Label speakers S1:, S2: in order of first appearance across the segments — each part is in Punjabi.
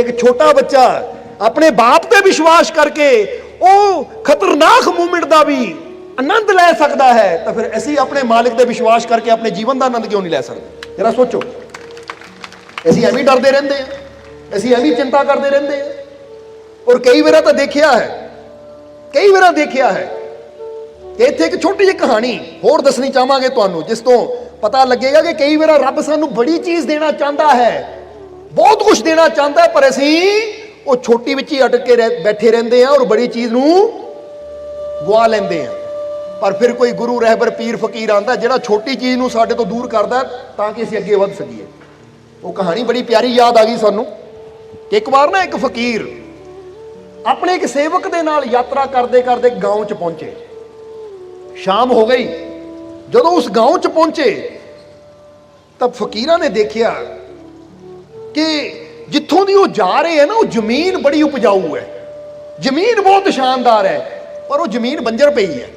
S1: ਇੱਕ ਛੋਟਾ ਬੱਚਾ ਆਪਣੇ ਬਾਪ ਤੇ ਵਿਸ਼ਵਾਸ ਕਰਕੇ ਉਹ ਖਤਰਨਾਕ ਮੂਵਮੈਂਟ ਦਾ ਵੀ ਆਨੰਦ ਲੈ ਸਕਦਾ ਹੈ, ਤਾਂ ਫਿਰ ਅਸੀਂ ਆਪਣੇ ਮਾਲਿਕ ਤੇ ਵਿਸ਼ਵਾਸ ਕਰਕੇ ਆਪਣੇ ਜੀਵਨ ਦਾ ਆਨੰਦ ਕਿਉਂ ਨਹੀਂ ਲੈ ਸਕਦੇ? ਜਰਾ ਸੋਚੋ। ਅਸੀਂ ਐਵੇਂ ਡਰਦੇ ਰਹਿੰਦੇ ਹਾਂ। ਅਸੀਂ ਐਵੇਂ ਚਿੰਤਾ ਕਰਦੇ ਰਹਿੰਦੇ ਹਾਂ। ਔਰ ਕਈ ਵਾਰ ਤਾਂ ਦੇਖਿਆ ਹੈ, ਕਈ ਵਾਰ ਦੇਖਿਆ ਹੈ ਕਿ ਇੱਥੇ ਇੱਕ ਛੋਟੀ ਜਿਹੀ ਕਹਾਣੀ ਹੋਰ ਦੱਸਣੀ ਚਾਹਾਂਗੇ ਤੁਹਾਨੂੰ, ਜਿਸ ਤੋਂ ਪਤਾ ਲੱਗੇਗਾ ਕਿ ਕਈ ਵਾਰ ਰੱਬ ਸਾਨੂੰ ਬੜੀ ਚੀਜ਼ ਦੇਣਾ ਚਾਹੁੰਦਾ ਹੈ। ਬਹੁਤ ਕੁਝ ਦੇਣਾ ਚਾਹੁੰਦਾ ਪਰ ਅਸੀਂ ਉਹ ਛੋਟੀ ਵਿੱਚ ਹੀ ਅਟਕ ਕੇ ਰਹਿ- ਬੈਠੇ ਰਹਿੰਦੇ ਹਾਂ ਔਰ ਬੜੀ ਚੀਜ਼ ਨੂੰ ਗਵਾ ਲੈਂਦੇ ਹਾਂ। ਪਰ ਫਿਰ ਕੋਈ ਗੁਰੂ, ਰਹਿਬਰ, ਪੀਰ, ਫਕੀਰ ਆਂਦਾ, ਜਿਹੜਾ ਛੋਟੀ ਚੀਜ਼ ਨੂੰ ਸਾਡੇ ਤੋਂ ਦੂਰ ਕਰਦਾ ਤਾਂ ਕਿ ਅਸੀਂ ਅੱਗੇ ਵੱਧ ਸਕੀਏ। ਉਹ ਕਹਾਣੀ ਬੜੀ ਪਿਆਰੀ ਯਾਦ ਆ ਗਈ ਸਾਨੂੰ ਕਿ ਇੱਕ ਵਾਰ ਨਾ ਇੱਕ ਫਕੀਰ ਆਪਣੇ ਇੱਕ ਸੇਵਕ ਦੇ ਨਾਲ ਯਾਤਰਾ ਕਰਦੇ ਕਰਦੇ ਗਾਉਂ 'ਚ ਪਹੁੰਚੇ। ਸ਼ਾਮ ਹੋ ਗਈ। ਜਦੋਂ ਉਸ ਗਾਉਂ 'ਚ ਪਹੁੰਚੇ, ਤਾਂ ਫਕੀਰਾਂ ਨੇ ਦੇਖਿਆ ਕਿ ਜਿੱਥੋਂ ਦੀ ਉਹ ਜਾ ਰਹੇ ਹੈ ਨਾ, ਉਹ ਜ਼ਮੀਨ ਬੜੀ ਉਪਜਾਊ ਹੈ। ਜ਼ਮੀਨ ਬਹੁਤ ਸ਼ਾਨਦਾਰ ਹੈ, ਪਰ ਉਹ ਜ਼ਮੀਨ ਬੰਜਰ ਪਈ ਹੈ।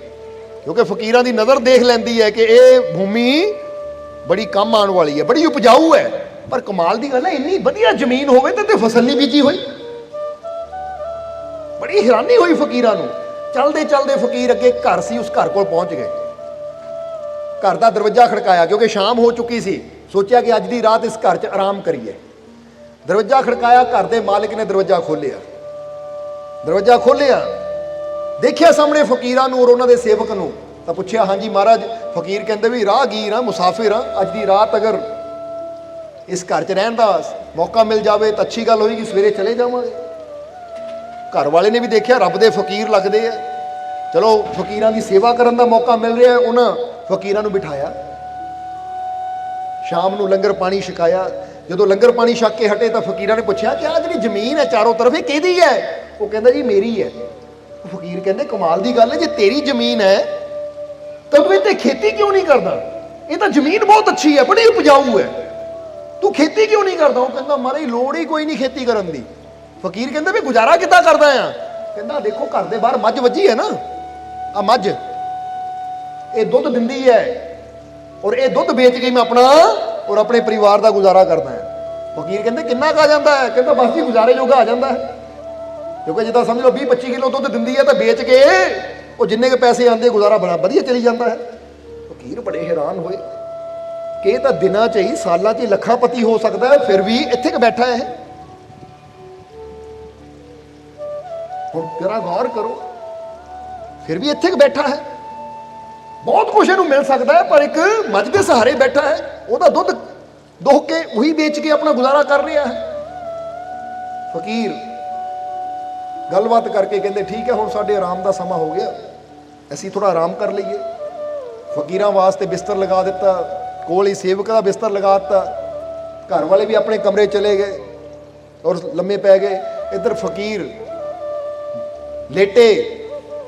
S1: ਕਿਉਂਕਿ ਫਕੀਰਾਂ ਦੀ ਨਜ਼ਰ ਦੇਖ ਲੈਂਦੀ ਹੈ ਕਿ ਇਹ ਭੂਮੀ ਬੜੀ ਕੰਮ ਆਉਣ ਵਾਲੀ ਹੈ, ਬੜੀ ਉਪਜਾਊ ਹੈ। ਪਰ ਕਮਾਲ ਦੀ ਗੱਲ ਹੈ, ਇੰਨੀ ਵਧੀਆ ਜ਼ਮੀਨ ਹੋਵੇ ਤਾਂ ਤੇ ਫਸਲ ਨਹੀਂ ਬੀਜੀ ਹੋਈ। ਬੜੀ ਹੈਰਾਨੀ ਹੋਈ ਫਕੀਰਾਂ ਨੂੰ। ਚਲਦੇ ਚਲਦੇ ਫਕੀਰ ਅੱਗੇ ਘਰ ਸੀ, ਉਸ ਘਰ ਕੋਲ ਪਹੁੰਚ ਗਏ। ਘਰ ਦਾ ਦਰਵਾਜ਼ਾ ਖੜਕਾਇਆ, ਕਿਉਂਕਿ ਸ਼ਾਮ ਹੋ ਚੁੱਕੀ ਸੀ। ਸੋਚਿਆ ਕਿ ਅੱਜ ਦੀ ਰਾਤ ਇਸ ਘਰ 'ਚ ਆਰਾਮ ਕਰੀਏ। ਦਰਵਾਜ਼ਾ ਖੜਕਾਇਆ, ਘਰ ਦੇ ਮਾਲਕ ਨੇ ਦਰਵਾਜ਼ਾ ਖੋਲ੍ਹਿਆ। ਦਰਵਾਜ਼ਾ ਖੋਲ੍ਹਿਆ। ਦੇਖਿਆ ਸਾਹਮਣੇ ਫਕੀਰਾਂ ਨੂੰ ਔਰ ਉਹਨਾਂ ਦੇ ਸੇਵਕ ਨੂੰ। ਤਾਂ ਪੁੱਛਿਆ, ਹਾਂਜੀ ਮਹਾਰਾਜ, ਫਕੀਰ ਕਹਿੰਦੇ ਵੀ ਰਾਹਗੀਰ ਆ, ਮੁਸਾਫਿਰ ਆ। ਅੱਜ ਦੀ ਰਾਤ ਅਗਰ ਇਸ ਘਰ 'ਚ ਰਹਿਣ ਦਾ ਮੌਕਾ ਮਿਲ ਜਾਵੇ, ਤਾਂ ਅੱਛੀ ਗੱਲ ਹੋਏਗੀ, ਸਵੇਰੇ ਚਲੇ ਜਾਵਾਂਗੇ। ਘਰ ਵਾਲੇ ਨੇ ਵੀ ਦੇਖਿਆ, ਰੱਬ ਦੇ ਫਕੀਰ ਲੱਗਦੇ ਆ। ਚਲੋ, ਫਕੀਰਾਂ ਦੀ ਸੇਵਾ ਕਰਨ ਦਾ ਮੌਕਾ ਮਿਲ ਰਿਹਾ ਉਹਨਾਂ ਫਕੀਰਾਂ ਨੂੰ ਬਿਠਾਇਆ। ਸ਼ਾਮ ਨੂੰ ਲੰਗਰ ਪਾਣੀ ਛਕਾਇਆ। ਜਦੋਂ ਲੰਗਰ ਪਾਣੀ ਛੱਕ ਕੇ ਹਟੇ ਤਾਂ ਫਕੀਰਾਂ ਨੇ ਪੁੱਛਿਆ ਕਿ ਆਹ ਜਿਹੜੀ ਜ਼ਮੀਨ ਹੈ ਚਾਰੋਂ ਤਰਫ ਇਹ ਕਿਹਦੀ ਹੈ? ਉਹ ਕਹਿੰਦਾ ਜੀ ਮੇਰੀ ਹੈ। ਉਹ ਫਕੀਰ ਕਹਿੰਦੇ, ਕਮਾਲ ਦੀ ਗੱਲ ਹੈ, ਜੇ ਤੇਰੀ ਜ਼ਮੀਨ ਹੈ, ਤਾਂ ਤੂੰ ਇੱਥੇ ਖੇਤੀ ਕਿਉਂ ਨਹੀਂ ਕਰਦਾ? ਇਹ ਤਾਂ ਜ਼ਮੀਨ ਬਹੁਤ ਅੱਛੀ ਹੈ, ਬੜੀ ਉਪਜਾਊ ਹੈ। ਤੂੰ ਖੇਤੀ ਕਿਉਂ ਨਹੀਂ ਕਰਦਾ? ਉਹ ਕਹਿੰਦਾ, ਮਾਰੇ, ਲੋੜ ਹੀ ਕੋਈ ਨਹੀਂ ਖੇਤੀ ਕਰਨ ਦੀ। ਫਕੀਰ ਕਹਿੰਦਾ ਵੀ ਗੁਜ਼ਾਰਾ ਕਿੱਦਾਂ ਕਰਦਾ ਆ? ਕਹਿੰਦਾ, ਦੇਖੋ, ਘਰ ਦੇ ਬਾਹਰ ਮੱਝ ਵੱਜੀ ਹੈ ਨਾ। ਆ ਮੱਝ, ਇਹ ਦੁੱਧ ਦਿੰਦੀ ਹੈ। ਔਰ ਇਹ ਦੁੱਧ ਵੇਚ ਕੇ ਮੈਂ ਆਪਣਾ ਔਰ ਆਪਣੇ ਪਰਿਵਾਰ ਦਾ ਗੁਜ਼ਾਰਾ ਕਰਦਾ ਹੈ। ਫਕੀਰ ਕਹਿੰਦੇ, ਕਿੰਨਾ ਕਾ ਜਾਂਦਾ ਹੈ? ਕਹਿੰਦਾ, ਬਸ ਜੀ, ਗੁਜ਼ਾਰੇ ਜੋਗਾ ਆ ਜਾਂਦਾ ਹੈ। ਕਿਉਂਕਿ ਜਿੱਦਾਂ ਸਮਝ ਲਓ 20 25 ਕਿਲੋ ਦੁੱਧ ਦਿੰਦੀ ਹੈ ਤਾਂ ਵੇਚ ਕੇ ਉਹ ਜਿੰਨੇ ਕੇ ਪੈਸੇ ਆਉਂਦੇ, ਗੁਜ਼ਾਰਾ ਬੜਾ ਵਧੀਆ ਚਲੀ ਜਾਂਦਾ ਹੈ। ਫਕੀਰ ਬੜੇ ਹੈਰਾਨ ਹੋਏ ਕਿ ਇਹ ਤਾਂ ਦਿਨਾਂ 'ਚ ਹੀ, ਸਾਲਾਂ 'ਚ ਹੀ ਲੱਖਾਂ ਪਤੀ ਹੋ ਸਕਦਾ ਹੈ, ਫਿਰ ਵੀ ਇੱਥੇ ਕਿ ਬੈਠਾ ਹੈ ਇਹ। ਹੁਣ ਜਰਾ ਗੌਰ ਕਰੋ, ਫਿਰ ਵੀ ਇੱਥੇ ਕਿ ਬੈਠਾ ਹੈ। ਬਹੁਤ ਕੁਝ ਇਹਨੂੰ ਮਿਲ ਸਕਦਾ ਹੈ, ਪਰ ਇੱਕ ਮੱਝ ਦੇ ਸਹਾਰੇ ਬੈਠਾ ਹੈ। ਉਹਦਾ ਦੁੱਧ ਦੁੱਹ ਕੇ ਉਹੀ ਵੇਚ ਕੇ ਆਪਣਾ ਗੁਜ਼ਾਰਾ ਕਰ ਰਿਹਾ ਹੈ। ਫਕੀਰ, ਗੱਲਬਾਤ ਕਰਕੇ ਕਹਿੰਦੇ, ਠੀਕ ਹੈ, ਹੁਣ ਸਾਡੇ ਆਰਾਮ ਦਾ ਸਮਾਂ ਹੋ ਗਿਆ। ਅਸੀਂ ਥੋੜਾ ਆਰਾਮ ਕਰ ਲਈਏ। ਫਕੀਰਾਂ ਵਾਸਤੇ ਬਿਸਤਰ ਲਗਾ ਦਿੱਤਾ, ਕੋਲ ਹੀ ਸੇਵਕ ਦਾ ਬਿਸਤਰ ਲਗਾ ਦਿੱਤਾ। ਘਰ ਵਾਲੇ ਵੀ ਆਪਣੇ ਕਮਰੇ ਚਲੇ ਗਏ ਔਰ ਲੰਮੇ ਪੈ ਗਏ। ਇੱਧਰ ਫਕੀਰ ਲੇਟੇ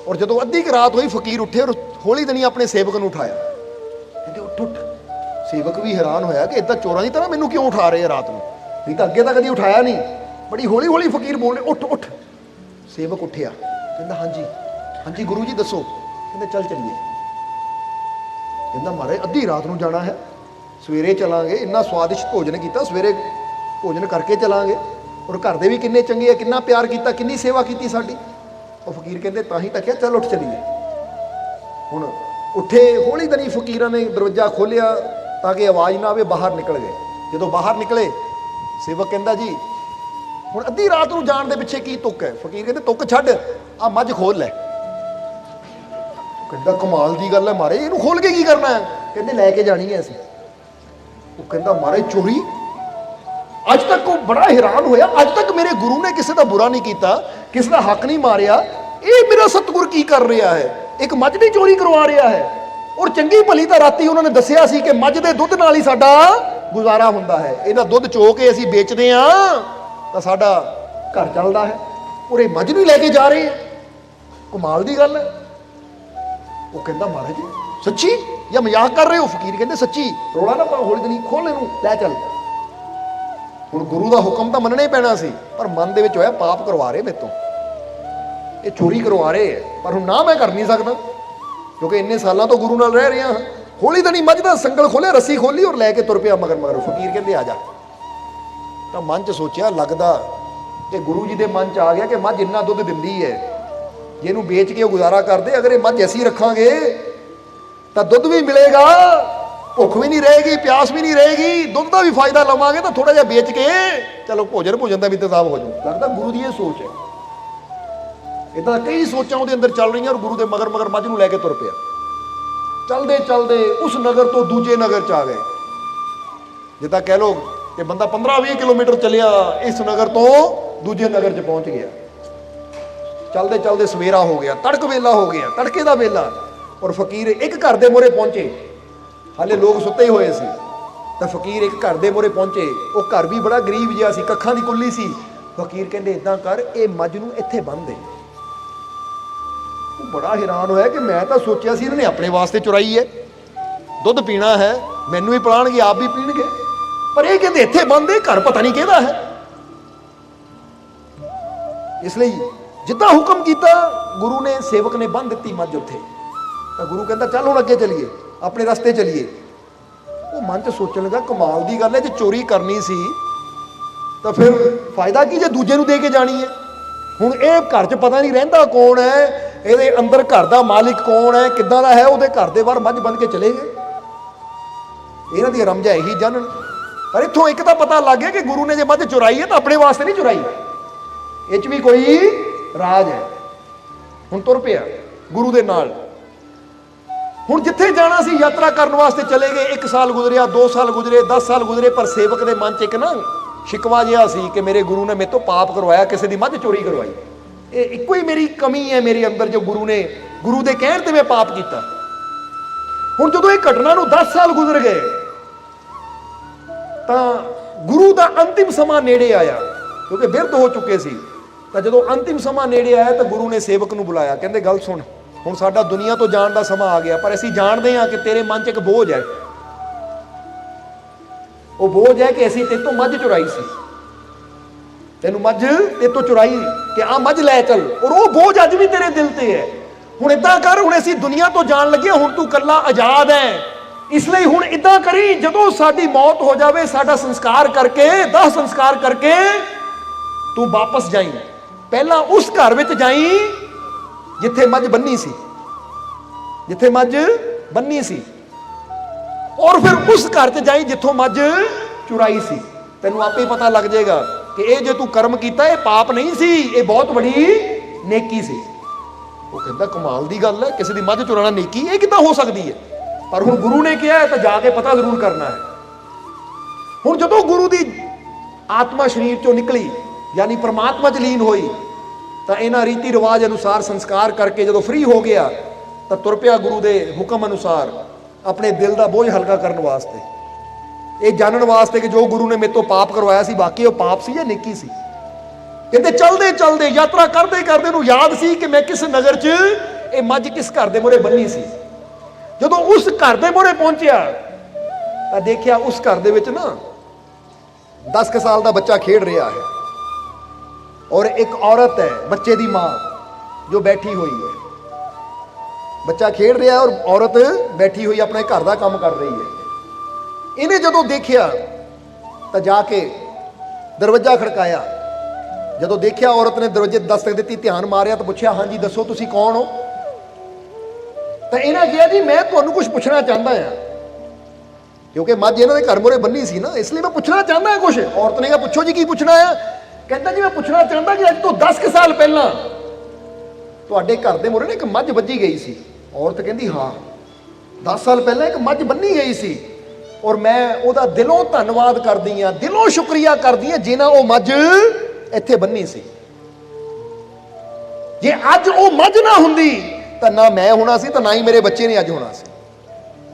S1: ਔਰ ਜਦੋਂ ਅੱਧੀ ਕੁ ਰਾਤ ਹੋਈ, ਫਕੀਰ ਉੱਠੇ ਔਰ ਹੌਲੀ ਦਣੀ ਆਪਣੇ ਸੇਵਕ ਨੂੰ ਉਠਾਇਆ। ਕਹਿੰਦੇ, ਉੱਠ ਉੱਠ। ਸੇਵਕ ਵੀ ਹੈਰਾਨ ਹੋਇਆ ਕਿ ਇਦਾਂ ਚੋਰਾਂ ਦੀ ਤਰ੍ਹਾਂ ਮੈਨੂੰ ਕਿਉਂ ਉਠਾ ਰਹੇ ਆ ਰਾਤ ਨੂੰ? ਨਹੀਂ ਤਾਂ ਅੱਗੇ ਤਾਂ ਕਦੀ ਉਠਾਇਆ ਨਹੀਂ। ਬੜੀ ਹੌਲੀ ਹੌਲੀ ਫਕੀਰ ਬੋਲ ਉੱਠ ਉੱਠ। ਸੇਵਕ ਉੱਠਿਆ। ਕਹਿੰਦਾ, ਹਾਂਜੀ ਹਾਂਜੀ ਗੁਰੂ ਜੀ, ਦੱਸੋ। ਕਹਿੰਦੇ, ਚੱਲ ਚੱਲੀਏ। ਕਹਿੰਦਾ ਮਾਰੇ ਅੱਧੀ ਰਾਤ ਨੂੰ ਜਾਣਾ ਹੈ। ਸਵੇਰੇ ਚਲਾਂਗੇ। ਇੰਨਾ ਸਵਾਦਿਸ਼ਟ ਭੋਜਨ ਕੀਤਾ, ਸਵੇਰੇ ਭੋਜਨ ਕਰਕੇ ਚਲਾਂਗੇ। ਔਰ ਘਰ ਦੇ ਵੀ ਕਿੰਨੇ ਚੰਗੇ ਆ, ਕਿੰਨਾ ਪਿਆਰ ਕੀਤਾ, ਕਿੰਨੀ ਸੇਵਾ ਕੀਤੀ ਸਾਡੀ। ਉਹ ਫਕੀਰ ਕਹਿੰਦੇ, ਤਾਂ ਹੀ ਤਾਂ ਕਿਹਾ, ਚੱਲ ਉੱਠ ਚਲੀਏ। ਹੁਣ ਉੱਠੇ ਹੌਲੀ ਦਣੀ ਫਕੀਰਾਂ ਨੇ ਦਰਵਾਜ਼ਾ ਖੋਲ੍ਹਿਆ। ਤਾਂ ਕਿ ਆਵਾਜ਼ ਨਾ ਆਵੇ ਬਾਹਰ ਨਿਕਲ ਗਏ ਜਦੋਂ ਬਾਹਰ ਨਿਕਲੇ ਸੇਵਕ ਕਹਿੰਦਾ ਜੀ ਹੁਣ ਅੱਧੀ ਰਾਤ ਨੂੰ ਜਾਣ ਦੇ ਪਿੱਛੇ ਕੀ ਤੁੱਕ ਹੈ ਫਕੀਰ ਕਹਿੰਦੇ ਤੁੱਕ ਛੱਡ ਆ ਮੱਝ ਖੋਲ ਲੈ ਕਹਿੰਦਾ ਕਮਾਲ ਦੀ ਗੱਲ ਹੈ ਮਾਰੇ ਇਹਨੂੰ ਖੋਲ ਕੇ ਕੀ ਕਰਨਾ ਹੈ ਕਹਿੰਦੇ ਲੈ ਕੇ ਜਾਣੀ ਹੈ ਅਸੀਂ ਉਹ ਕਹਿੰਦਾ ਮਾਰੇ ਚੋਰੀ ਅੱਜ ਤੱਕ ਉਹ ਬੜਾ ਹੈਰਾਨ ਹੋਇਆ ਅੱਜ ਤੱਕ ਮੇਰੇ ਗੁਰੂ ਨੇ ਕਿਸੇ ਦਾ ਬੁਰਾ ਨਹੀਂ ਕੀਤਾ ਕਿਸੇ ਦਾ ਹੱਕ ਨਹੀਂ ਮਾਰਿਆ ਇਹ ਮੇਰਾ ਸਤਿਗੁਰ ਕੀ ਕਰ ਰਿਹਾ ਹੈ ਇੱਕ ਮੱਝ ਦੀ ਚੋਰੀ ਕਰਵਾ ਰਿਹਾ ਹੈ ਔਰ ਚੰਗੀ ਭਲੀ ਤਾਂ ਰਾਤੀ ਉਹਨਾਂ ਨੇ ਦੱਸਿਆ ਸੀ ਕਿ ਮੱਝ ਦੇ ਦੁੱਧ ਨਾਲ ਹੀ ਸਾਡਾ ਗੁਜ਼ਾਰਾ ਹੁੰਦਾ ਹੈ। ਇਹਦਾ ਦੁੱਧ ਚੋ ਕੇ ਅਸੀਂ ਵੇਚਦੇ ਆ ਤਾਂ ਸਾਡਾ ਘਰ ਚੱਲਦਾ ਹੈ ਔਰ ਇਹ ਮੱਝ ਨੂੰ ਲੈ ਕੇ ਜਾ ਰਹੇ ਆ ਕਮਾਲ ਦੀ ਗੱਲ ਹੈ। ਉਹ ਕਹਿੰਦਾ, ਮਹਾਰਾਜ ਸੱਚੀ? ਜਾਂ ਮਜ਼ਾਕ ਕਰ ਰਹੇ ਹੋ? ਫਕੀਰ ਕਹਿੰਦੇ, ਸੱਚੀ, ਰੋਲਾ ਨਾ ਪਾ ਹੌਲੀ ਦਿਨੀ ਖੋਲ ਇਹਨੂੰ, ਲੈ ਚੱਲ। ਹੁਣ ਗੁਰੂ ਦਾ ਹੁਕਮ ਤਾਂ ਮੰਨਣਾ ਹੀ ਪੈਣਾ ਸੀ, ਪਰ ਮਨ ਦੇ ਵਿੱਚ ਹੋਇਆ, ਪਾਪ ਕਰਵਾ ਰਹੇ ਮੇਰੇ ਤੋਂ। ਇਹ ਚੋਰੀ ਕਰਵਾ ਰਹੇ ਹੈ, ਪਰ ਹੁਣ ਨਾ ਮੈਂ ਕਰ ਨਹੀਂ ਸਕਦਾ। ਕਿਉਂਕਿ ਇੰਨੇ ਸਾਲਾਂ ਤੋਂ ਗੁਰੂ ਨਾਲ ਰਹਿ ਰਿਹਾ ਹਾਂ ਹੌਲੀ ਦਣੀ ਮੱਝ ਦਾ ਸੰਗਲ ਖੋਲਿਆ ਰੱਸੀ ਖੋਲੀ ਔਰ ਲੈ ਕੇ ਤੁਰ ਪਿਆ ਮਗਰ ਮਗਰ ਫਕੀਰ ਕਹਿੰਦੇ, ਆ ਜਾ। ਤਾਂ ਮਨ ਚ ਸੋਚਿਆ, ਲੱਗਦਾ ਕਿ ਗੁਰੂ ਜੀ ਦੇ ਮਨ ਚ ਆ ਗਿਆ ਕਿ ਮੱਝ ਇੰਨਾ ਦੁੱਧ ਦਿੰਦੀ ਹੈ ਜਿਹਨੂੰ ਵੇਚ ਕੇ ਉਹ ਗੁਜ਼ਾਰਾ ਕਰਦੇ, ਅਗਰ ਇਹ ਮੱਝ ਅਸੀਂ ਰੱਖਾਂਗੇ, ਤਾਂ ਦੁੱਧ ਵੀ ਮਿਲੇਗਾ, ਭੁੱਖ ਵੀ ਨਹੀਂ ਰਹੇਗੀ, ਪਿਆਸ ਵੀ ਨਹੀਂ ਰਹੇਗੀ, ਦੁੱਧ ਦਾ ਵੀ ਫਾਇਦਾ ਲਵਾਂਗੇ ਤਾਂ ਥੋੜਾ ਜਿਹਾ ਵੇਚ ਕੇ, ਚਲੋ ਭੋਜਨ ਭੋਜਨ ਦਾ ਵੀ ਇੰਤਜ਼ਾਮ ਹੋ ਜਾਊ। ਲੱਗਦਾ ਗੁਰੂ ਦੀ ਇਹ ਸੋਚ ਹੈ। ਇਦਾਂ ਕਈ ਸੋਚਾਂ ਉਹਦੇ ਅੰਦਰ ਚੱਲ ਰਹੀਆਂ ਔਰ ਗੁਰੂ ਦੇ ਮਗਰ ਮਗਰ ਮੱਝ ਨੂੰ ਲੈ ਕੇ ਤੁਰ ਪਿਆ। ਚਲਦੇ ਚਲਦੇ ਉਸ ਨਗਰ ਤੋਂ ਦੂਜੇ ਨਗਰ ਚ ਆ ਗਏ। ਜਿੱਦਾਂ ਕਹਿ ਲੋ ਕਿ ਬੰਦਾ 15-20 ਕਿਲੋਮੀਟਰ ਚੱਲਿਆ, ਇਸ ਨਗਰ ਤੋਂ ਦੂਜੇ ਨਗਰ 'ਚ ਪਹੁੰਚ ਗਿਆ। ਚਲਦੇ ਚਲਦੇ ਸਵੇਰਾ ਹੋ ਗਿਆ, ਤੜਕ ਵੇਲਾ ਹੋ ਗਿਆ, ਤੜਕੇ ਦਾ ਵੇਲਾ। ਔਰ ਫਕੀਰ ਇੱਕ ਘਰ ਦੇ ਮੋਰੇ ਪਹੁੰਚੇ। ਹਾਲੇ ਲੋਕ ਸੁੱਤੇ ਹੀ ਹੋਏ ਸੀ। ਤਾਂ ਫਕੀਰ ਇੱਕ ਘਰ ਦੇ ਮੋਰੇ ਪਹੁੰਚੇ। ਉਹ ਘਰ ਵੀ ਬੜਾ ਗਰੀਬ ਜਿਹਾ ਸੀ, ਕੱਖਾਂ ਦੀ ਕੁੱਲੀ ਸੀ। ਫਕੀਰ ਕਹਿੰਦੇ ਇਦਾਂ ਕਰ, ਇਹ ਮੱਝ ਨੂੰ ਇੱਥੇ ਬੰਨ੍ਹ ਦੇ। ਉਹ ਬੜਾ ਹੈਰਾਨ ਹੋਇਆ ਕਿ ਮੈਂ ਤਾਂ ਸੋਚਿਆ ਸੀ ਇਹਨਾਂ ਨੇ ਆਪਣੇ ਵਾਸਤੇ ਚੁਰਾਈ ਹੈ। ਦੁੱਧ ਪੀਣਾ ਹੈ, ਮੈਨੂੰ ਵੀ ਪਿਲਾਣਗੇ, ਆਪ ਵੀ ਪੀਣਗੇ। ਪਰ ਇਹ ਕਹਿੰਦੇ ਇੱਥੇ ਬੰਦ ਬੰਦੇ ਘਰ ਪਤਾ ਨਹੀਂ ਕਿਹਦਾ ਹੈ। ਇਸ ਲਈ ਜਿੱਦਾਂ ਹੁਕਮ ਕੀਤਾ, ਗੁਰੂ ਨੇ, ਸੇਵਕ ਨੇ ਬੰਨ ਦਿੱਤੀ ਮੱਝ ਉੱਥੇ। ਤਾਂ ਗੁਰੂ ਕਹਿੰਦਾ, ਚੱਲ ਹੁਣ ਅੱਗੇ ਚੱਲੀਏ, ਆਪਣੇ ਰਸਤੇ ਚੱਲੀਏ। ਉਹ ਮਨ 'ਚ ਸੋਚਣ ਲੱਗਾ, ਕਮਾਲ ਦੀ ਗੱਲ ਹੈ, ਜੇ ਚੋਰੀ ਕਰਨੀ ਸੀ, ਤਾਂ ਫਿਰ ਫਾਇਦਾ ਕੀ ਜੇ ਦੂਜੇ ਨੂੰ ਦੇ ਕੇ ਜਾਣੀ ਹੈ? ਹੁਣ ਇਹ ਘਰ 'ਚ ਪਤਾ ਨਹੀਂ ਰਹਿੰਦਾ ਕੌਣ ਹੈ ਇਹਦੇ ਅੰਦਰ ਘਰ ਦਾ ਮਾਲਿਕ ਕੌਣ ਹੈ, ਕਿੱਦਾਂ ਦਾ ਹੈ, ਉਹਦੇ ਘਰ ਦੇ ਬਾਹਰ ਮੱਝ ਬੰਨ ਕੇ ਚਲੇ ਗਏ। ਇਹਨਾਂ ਦੀ ਰਮਜਾ ਇਹੀ ਜਾਣਨ ਪਰ ਇੱਥੋਂ ਇੱਕ ਤਾਂ ਪਤਾ ਲੱਗ ਗਿਆ ਕਿ ਗੁਰੂ ਨੇ ਜੇ ਮੱਝ ਚੁਰਾਈ ਹੈ ਤਾਂ ਆਪਣੇ ਵਾਸਤੇ ਨਹੀਂ ਚੁਰਾਈ। ਇਹ 'ਚ ਵੀ ਕੋਈ ਰਾਜ ਹੈ। ਹੁਣ ਤੁਰ ਪਿਆ ਗੁਰੂ ਦੇ ਨਾਲ। ਹੁਣ ਜਿੱਥੇ ਜਾਣਾ ਸੀ ਯਾਤਰਾ ਕਰਨ ਵਾਸਤੇ ਚਲੇ ਗਏ। 1 ਸਾਲ ਗੁਜ਼ਰਿਆ 2 ਸਾਲ ਗੁਜ਼ਰੇ 10 ਸਾਲ ਗੁਜ਼ਰੇ, ਪਰ ਸੇਵਕ ਦੇ ਮਨ 'ਚ ਇੱਕ ਨਾ ਸ਼ਿਕਵਾ ਜਿਹਾ ਸੀ ਕਿ ਮੇਰੇ ਗੁਰੂ ਨੇ ਮੇਰੇ ਤੋਂ ਪਾਪ ਕਰਵਾਇਆ, ਕਿਸੇ ਦੀ ਮੱਝ ਚੋਰੀ ਕਰਵਾਈ। ਇਹ ਇੱਕੋ ਹੀ ਮੇਰੀ ਕਮੀ ਹੈ, ਮੇਰੇ ਅੰਦਰ ਜੋ ਗੁਰੂ ਨੇ, ਗੁਰੂ ਦੇ ਕਹਿਣ ਤੇ ਮੈਂ ਪਾਪ ਕੀਤਾ। ਹੁਣ ਜਦੋਂ ਇਹ ਘਟਨਾ ਨੂੰ 10 ਸਾਲ ਗੁਜ਼ਰ ਗਏ, ਤਾਂ ਗੁਰੂ ਦਾ ਅੰਤਿਮ ਸਮਾਂ ਨੇੜੇ ਆਇਆ, ਕਿਉਂਕਿ ਬਿਰਧ ਹੋ ਚੁੱਕੇ ਸੀ। ਤਾਂ ਜਦੋਂ ਅੰਤਿਮ ਸਮਾਂ ਨੇੜੇ ਆਇਆ, ਤਾਂ ਗੁਰੂ ਨੇ ਸੇਵਕ ਨੂੰ ਬੁਲਾਇਆ, ਕਹਿੰਦੇ, ਗੱਲ ਸੁਣ, ਹੁਣ ਸਾਡਾ ਦੁਨੀਆ ਤੋਂ ਜਾਣ ਦਾ ਸਮਾਂ ਆ ਗਿਆ, ਪਰ ਅਸੀਂ ਜਾਣਦੇ ਹਾਂ ਕਿ ਤੇਰੇ ਮਨ 'ਚ ਇੱਕ ਬੋਝ ਹੈ। ਉਹ ਬੋਝ ਹੈ ਕਿ ਅਸੀਂ ਤੇਰੇ ਤੋਂ ਮੱਝ ਚੁਰਾਈ ਸੀ। ਤੈਨੂੰ ਮੱਝ ਤੇ ਤੋਂ ਚੁਰਾਈ ਕਿ ਆ ਮੱਝ ਲੈ ਚੱਲ। ਔਰ ਉਹ ਬੋਝ ਅੱਜ ਵੀ ਤੇਰੇ ਦਿਲ ਤੇ ਹੈ। ਹੁਣ ਇਦਾਂ ਕਰ, ਹੁਣ ਅਸੀਂ ਦੁਨੀਆ ਤੋਂ ਜਾਣ ਲੱਗੇ, ਹੁਣ ਤੂੰ ਕੱਲਾ ਆਜ਼ਾਦ ਹੈ। ਇਸ ਲਈ ਹੁਣ ਇਦਾਂ ਕਰੀ, ਜਦੋਂ ਸਾਡੀ ਮੌਤ ਹੋ ਜਾਵੇ, ਸਾਡਾ ਸੰਸਕਾਰ ਕਰਕੇ, ਦਾਹ ਸੰਸਕਾਰ ਕਰਕੇ, ਤੂੰ ਵਾਪਸ ਜਾਈਂ। ਪਹਿਲਾਂ ਉਸ ਘਰ ਵਿੱਚ ਜਾਈਂ, ਜਿੱਥੇ ਮੱਝ ਬੰਨੀ ਸੀ। ਜਿੱਥੇ ਮੱਝ ਬੰਨੀ ਸੀ। ਔਰ ਫਿਰ ਉਸ ਘਰ 'ਚ ਜਾਈਂ, ਜਿੱਥੋਂ ਮੱਝ ਚੁਰਾਈ ਸੀ। ਤੈਨੂੰ ਆਪੇ ਪਤਾ ਲੱਗ ਜਾਏਗਾ। ਕਿ ਇਹ ਜੇ ਤੂੰ ਕਰਮ ਕੀਤਾ, ਇਹ ਪਾਪ ਨਹੀਂ ਸੀ, ਇਹ ਬਹੁਤ ਵੱਡੀ ਨੇਕੀ ਸੀ। ਉਹ ਕਹਿੰਦਾ, ਕਮਾਲ ਦੀ ਗੱਲ ਹੈ, ਕਿਸੇ ਦੀ ਮੱਝ ਚੁਰਾਣਾ ਨੇਕੀ, ਇਹ ਕਿੱਦਾਂ ਹੋ ਸਕਦੀ ਹੈ? ਪਰ ਹੁਣ ਗੁਰੂ ਨੇ ਕਿਹਾ ਹੈ ਤਾਂ ਜਾ ਕੇ ਪਤਾ ਜ਼ਰੂਰ ਕਰਨਾ ਹੈ। ਹੁਣ ਜਦੋਂ ਗੁਰੂ ਦੀ ਆਤਮਾ ਸਰੀਰ ਚੋਂ ਨਿਕਲੀ, ਯਾਨੀ ਪਰਮਾਤਮਾ ਚ ਲੀਨ ਹੋਈ, ਤਾਂ ਇਹਨਾਂ ਰੀਤੀ ਰਿਵਾਜ ਅਨੁਸਾਰ, ਸੰਸਕਾਰ ਕਰਕੇ ਜਦੋਂ ਫ੍ਰੀ ਹੋ ਗਿਆ, ਤਾਂ ਤੁਰ ਪਿਆ ਗੁਰੂ ਦੇ ਹੁਕਮ ਅਨੁਸਾਰ ਆਪਣੇ ਦਿਲ ਦਾ ਬੋਝ ਹਲਕਾ ਕਰਨ ਵਾਸਤੇ। ਇਹ ਜਾਣਨ ਵਾਸਤੇ ਕਿ ਜੋ ਗੁਰੂ ਨੇ ਮੇਰੇ ਤੋਂ ਪਾਪ ਕਰਵਾਇਆ ਸੀ, ਬਾਕੀ ਉਹ ਪਾਪ ਸੀ ਜਾਂ ਨੇਕੀ ਸੀ? ਕਹਿੰਦੇ ਚਲਦੇ ਚਲਦੇ, ਯਾਤਰਾ ਕਰਦੇ ਕਰਦੇ ਨੂੰ ਯਾਦ ਸੀ ਕਿ ਮੈਂ ਕਿਸ ਨਗਰ 'ਚ, ਇਹ ਮੱਝ ਕਿਸ ਘਰ ਦੇ ਮੂਹਰੇ ਬੰਨੀ ਸੀ? ਜਦੋਂ ਉਸ ਘਰ ਦੇ ਮੂਹਰੇ ਪਹੁੰਚਿਆ, ਤਾਂ ਦੇਖਿਆ ਉਸ ਘਰ ਦੇ ਵਿੱਚ ਨਾ 10 ਕੁ ਸਾਲ ਦਾ ਬੱਚਾ ਖੇਡ ਰਿਹਾ ਹੈ। ਔਰ ਇੱਕ ਔਰਤ ਹੈ, ਬੱਚੇ ਦੀ ਮਾਂ, ਜੋ ਬੈਠੀ ਹੋਈ ਹੈ। ਬੱਚਾ ਖੇਡ ਰਿਹਾ ਔਰ ਔਰਤ ਬੈਠੀ ਹੋਈ ਆਪਣੇ ਘਰ ਦਾ ਕੰਮ ਕਰ ਰਹੀ ਹੈ। ਇਹਨੇ ਜਦੋਂ ਦੇਖਿਆ, ਤਾਂ ਜਾ ਕੇ ਦਰਵਾਜ਼ਾ ਖੜਕਾਇਆ। ਜਦੋਂ ਦੇਖਿਆ ਔਰਤ ਨੇ ਦਰਵਾਜ਼ੇ ਤੇ ਦਸਤਕ ਦਿੱਤੀ, ਧਿਆਨ ਮਾਰਿਆ ਤਾਂ ਪੁੱਛਿਆ, ਹਾਂਜੀ, ਦੱਸੋ ਤੁਸੀਂ ਕੌਣ ਹੋ? ਤਾਂ ਇਹਨਾਂ ਕਿਹਾ, ਜੀ, ਮੈਂ ਤੁਹਾਨੂੰ ਕੁਝ ਪੁੱਛਣਾ ਚਾਹੁੰਦਾ ਆ ਕਿਉਂਕਿ ਮੱਝ ਇਹਨਾਂ ਦੇ ਘਰ ਮੋਰੇ ਬੰਨੀ ਸੀ ਨਾ, ਇਸ ਲਈ ਮੈਂ ਪੁੱਛਣਾ ਚਾਹੁੰਦਾ ਹਾਂ ਕੁਝ ਔਰਤ ਨੇ ਕਿਹਾ, ਪੁੱਛੋ ਜੀ, ਕੀ ਪੁੱਛਣਾ ਆ ਕਹਿੰਦਾ, ਜੀ, ਮੈਂ ਪੁੱਛਣਾ ਚਾਹੁੰਦਾ ਕਿ ਅੱਜ ਤੋਂ 10 ਕੁ ਸਾਲ ਪਹਿਲਾਂ ਤੁਹਾਡੇ ਘਰ ਦੇ ਮੋਰੇ ਨਾ ਇੱਕ ਮੱਝ ਵੱਜੀ ਗਈ ਸੀ। ਔਰਤ ਕਹਿੰਦੀ, ਹਾਂ 10 ਸਾਲ ਪਹਿਲਾਂ ਇੱਕ ਮੱਝ ਬੰਨੀ ਗਈ ਸੀ। ਔਰ ਮੈਂ ਉਹਦਾ ਦਿਲੋਂ ਧੰਨਵਾਦ ਕਰਦੀ ਆ ਦਿਲੋਂ ਸ਼ੁਕਰੀਆ ਕਰਦੀ ਆ ਜਿਨ੍ਹਾਂ ਉਹ ਮੱਝ ਇੱਥੇ ਬੰਨੀ ਸੀ। ਜੇ ਅੱਜ ਉਹ ਮੱਝ ਨਾ ਹੁੰਦੀ, ਤਾਂ ਨਾ ਮੈਂ ਹੋਣਾ ਸੀ, ਤਾਂ ਨਾ ਹੀ ਮੇਰੇ ਬੱਚੇ ਨੇ ਅੱਜ ਹੋਣਾ ਸੀ।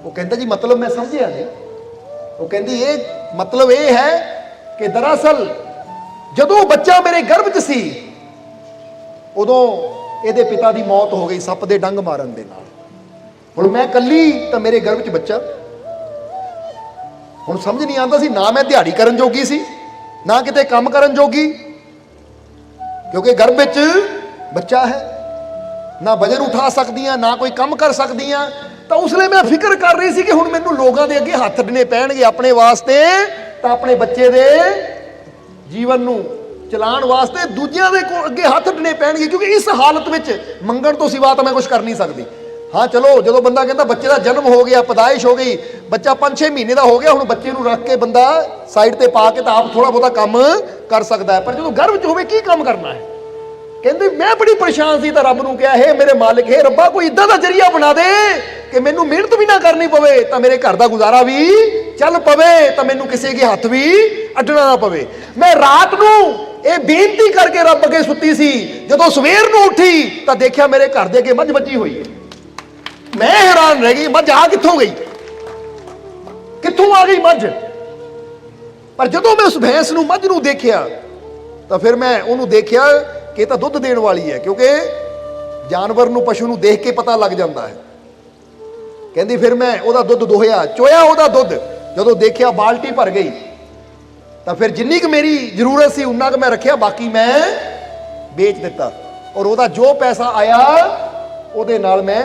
S1: ਉਹ ਕਹਿੰਦਾ ਜੀ, ਮਤਲਬ ਮੈਂ ਸਮਝਿਆ ਨਹੀਂ। ਉਹ ਕਹਿੰਦੀ, ਇਹ ਮਤਲਬ ਇਹ ਹੈ ਕਿ ਦਰਅਸਲ ਜਦੋਂ ਬੱਚਾ ਮੇਰੇ ਗਰਭ 'ਚ ਸੀ, ਉਦੋਂ ਇਹਦੇ ਪਿਤਾ ਦੀ ਮੌਤ ਹੋ ਗਈ ਸੱਪ ਦੇ ਡੰਗ ਮਾਰਨ ਦੇ ਨਾਲ। ਹੁਣ ਮੈਂ ਕੱਲੀ ਤਾਂ ਮੇਰੇ ਗਰਭ 'ਚ ਬੱਚਾ। ਹੁਣ ਸਮਝ ਨਹੀਂ ਆਉਂਦਾ ਸੀ, ਨਾ ਮੈਂ ਦਿਹਾੜੀ ਕਰਨ ਜੋਗੀ ਸੀ, ਨਾ ਕਿਤੇ ਕੰਮ ਕਰਨ ਜੋਗੀ। ਕਿਉਂਕਿ ਗਰਭ ਵਿੱਚ ਬੱਚਾ ਹੈ, ਨਾ ਵਜਨ ਉਠਾ ਸਕਦੀਆਂ, ਨਾ ਕੋਈ ਕੰਮ ਕਰ ਸਕਦੀਆਂ। ਤਾਂ ਉਸ ਲਈ ਮੈਂ ਫਿਕਰ ਕਰ ਰਹੀ ਸੀ ਕਿ ਹੁਣ ਮੈਨੂੰ ਲੋਕਾਂ ਦੇ ਅੱਗੇ ਹੱਥ ਅੱਡਣੇ ਪੈਣਗੇ ਆਪਣੇ ਵਾਸਤੇ, ਤਾਂ ਆਪਣੇ ਬੱਚੇ ਦੇ ਜੀਵਨ ਨੂੰ ਚਲਾਉਣ ਵਾਸਤੇ ਦੂਜਿਆਂ ਦੇ ਕੋਲ ਅੱਗੇ ਹੱਥ ਅੱਡਣੇ ਪੈਣਗੇ। ਕਿਉਂਕਿ ਇਸ ਹਾਲਤ ਵਿੱਚ ਮੰਗਣ ਤੋਂ ਸਿਵਾ ਤਾਂ ਮੈਂ ਕੁਝ ਕਰ ਨਹੀਂ ਸਕਦੀ। ਹਾਂ, ਚਲੋ, ਜਦੋਂ ਬੰਦਾ ਕਹਿੰਦਾ ਬੱਚੇ ਦਾ ਜਨਮ ਹੋ ਗਿਆ, ਪਦਾਇਸ਼ ਹੋ ਗਈ, ਬੱਚਾ 5-6 ਮਹੀਨੇ ਦਾ ਹੋ ਗਿਆ, ਹੁਣ ਬੱਚੇ ਨੂੰ ਰੱਖ ਕੇ ਬੰਦਾ ਸਾਈਡ ਤੇ ਪਾ ਕੇ ਤਾਂ ਆਪ ਥੋੜਾ ਬਹੁਤਾ ਕੰਮ ਕਰ ਸਕਦਾ ਹੈ। ਪਰ ਜਦੋਂ ਗਰਭ 'ਚ ਹੋਵੇ, ਕੀ ਕੰਮ ਕਰਨਾ ਹੈ? ਕਹਿੰਦੇ, ਮੈਂ ਬੜੀ ਪਰੇਸ਼ਾਨ ਸੀ ਤਾਂ ਰੱਬ ਨੂੰ ਕਿਹਾ, ਹੈ ਮੇਰੇ ਮਾਲਕ, ਹੈ ਰੱਬਾ, ਕੋਈ ਇਦਾਂ ਦਾ ਜਰੀਆ ਬਣਾ ਦੇ ਕਿ ਮੈਨੂੰ ਮਿਹਨਤ ਵੀ ਨਾ ਕਰਨੀ ਪਵੇ, ਤਾਂ ਮੇਰੇ ਘਰ ਦਾ ਗੁਜ਼ਾਰਾ ਵੀ ਚੱਲ ਪਵੇ, ਤਾਂ ਮੈਨੂੰ ਕਿਸੇ ਦੇ ਹੱਥ ਵੀ ਅੱਡਣਾ ਨਾ ਪਵੇ। ਮੈਂ ਰਾਤ ਨੂੰ ਇਹ ਬੇਨਤੀ ਕਰਕੇ ਰੱਬ ਅੱਗੇ ਸੁੱਤੀ ਸੀ, ਜਦੋਂ ਸਵੇਰ ਨੂੰ ਉੱਠੀ, ਤਾਂ ਦੇਖਿਆ ਮੇਰੇ ਘਰ ਦੇ ਅੱਗੇ ਮੱਝ ਬੱਜੀ ਹੋਈ ਹੈ। ਮੈਂ ਹੈਰਾਨ ਰਹਿ ਗਈ, ਮੱਝ ਆ ਕਿੱਥੋਂ ਗਈ? ਕਿੱਥੋਂ ਆ ਗਈ ਮੱਝ? ਪਰ ਜਦੋਂ ਮੈਂ ਉਸ ਭੈਂਸ ਨੂੰ ਮੱਝ ਨੂੰ ਦੇਖਿਆ, ਤਾਂ ਫਿਰ ਮੈਂ ਉਹਨੂੰ ਦੇਖਿਆ ਕਿ ਤਾਂ ਦੁੱਧ ਦੇਣ ਵਾਲੀ ਹੈ, ਕਿਉਂਕਿ ਜਾਨਵਰ ਨੂੰ, ਪਸ਼ੂ ਨੂੰ ਦੇਖ ਕੇ ਪਤਾ ਲੱਗ ਜਾਂਦਾ ਹੈ। ਕਹਿੰਦੀ ਫਿਰ ਮੈਂ ਉਹਦਾ ਦੁੱਧ ਦੋਹਿਆ, ਚੋਇਆ ਉਹਦਾ ਦੁੱਧ। ਜਦੋਂ ਦੇਖਿਆ ਬਾਲਟੀ ਭਰ ਗਈ, ਤਾਂ ਫਿਰ ਜਿੰਨੀ ਕੁ ਮੇਰੀ ਜ਼ਰੂਰਤ ਸੀ, ਉਨਾ ਕੁ ਮੈਂ ਰੱਖਿਆ, ਬਾਕੀ ਮੈਂ ਵੇਚ ਦਿੱਤਾ। ਔਰ ਉਹਦਾ ਜੋ ਪੈਸਾ ਆਇਆ, ਉਹਦੇ ਨਾਲ ਮੈਂ